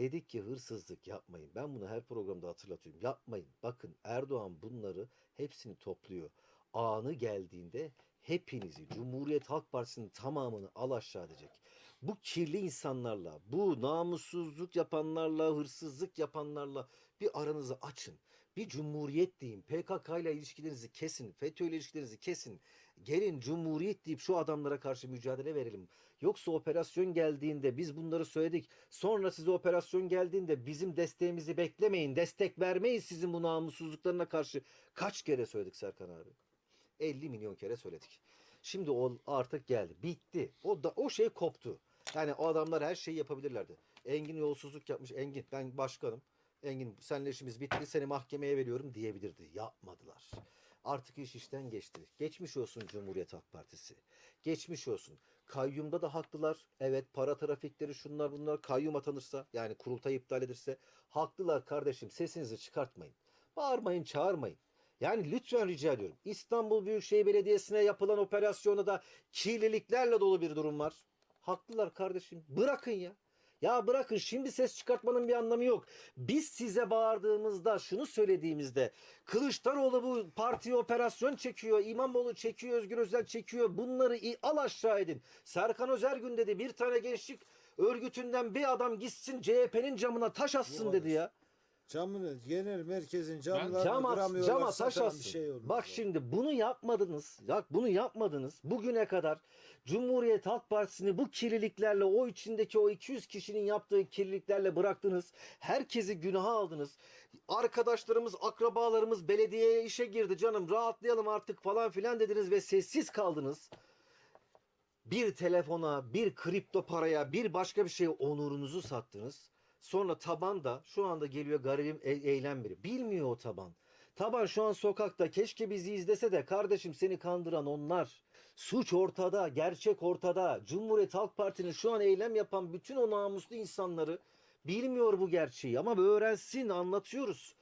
Dedik ki hırsızlık yapmayın. Ben bunu her programda hatırlatıyorum. Yapmayın. Bakın Erdoğan bunları hepsini topluyor. Anı geldiğinde hepinizi Cumhuriyet Halk Partisi'nin tamamını al aşağı edecek. Bu kirli insanlarla, bu namussuzluk yapanlarla, hırsızlık yapanlarla bir aranızı açın. Bir cumhuriyet deyin. PKK ile ilişkilerinizi kesin. FETÖ ile ilişkilerinizi kesin. Gelin cumhuriyet deyip şu adamlara karşı mücadele verelim. Yoksa operasyon geldiğinde biz bunları söyledik. Sonra size operasyon geldiğinde bizim desteğimizi beklemeyin. Destek vermeyin sizin bu namussuzluklarına karşı. Kaç kere söyledik Serkan abi? 50 milyon kere söyledik. Şimdi o artık geldi. Bitti. O da o şey koptu. Yani o adamlar her şeyi yapabilirlerdi. Engin yolsuzluk yapmış. Engin ben başkanım. Engin senle işimiz bitti. Seni mahkemeye veriyorum diyebilirdi. Yapmadılar. Artık iş işten geçti. Geçmiş olsun Cumhuriyet Halk Partisi. Geçmiş olsun. Kayyumda da haklılar. Evet para trafikleri şunlar bunlar kayyum atanırsa yani kurultay iptal edilirse haklılar kardeşim sesinizi çıkartmayın. Bağırmayın çağırmayın. Yani lütfen rica ediyorum. İstanbul Büyükşehir Belediyesi'ne yapılan operasyonda da kirliliklerle dolu bir durum var. Haklılar kardeşim. Bırakın ya. Ya bırakın şimdi ses çıkartmanın bir anlamı yok. Biz size bağırdığımızda şunu söylediğimizde Kılıçdaroğlu bu partiye operasyon çekiyor. İmamoğlu çekiyor. Özgür Özel çekiyor. Bunları al aşağı edin. Serkan Özergün dedi bir tane gençlik örgütünden bir adam gitsin CHP'nin camına taş atsın dedi ya. Camını genel merkezin camlarını Cam, at, kıramıyorlar. cama taş bir şey olmaz Bak şimdi bunu yapmadınız. Bak bunu yapmadınız. Bugüne kadar Cumhuriyet Halk Partisi'ni bu kirliliklerle o içindeki o 200 kişinin yaptığı kirliliklerle bıraktınız. Herkesi günaha aldınız. Arkadaşlarımız, akrabalarımız belediyeye işe girdi canım rahatlayalım artık falan filan dediniz ve sessiz kaldınız. Bir telefona, bir kripto paraya, bir başka bir şeye onurunuzu sattınız. Sonra taban da şu anda geliyor garibim e- eylem biri. Bilmiyor o taban. Taban şu an sokakta keşke bizi izlese de kardeşim seni kandıran onlar. Suç ortada, gerçek ortada. Cumhuriyet Halk Parti'nin şu an eylem yapan bütün o namuslu insanları bilmiyor bu gerçeği ama öğrensin anlatıyoruz.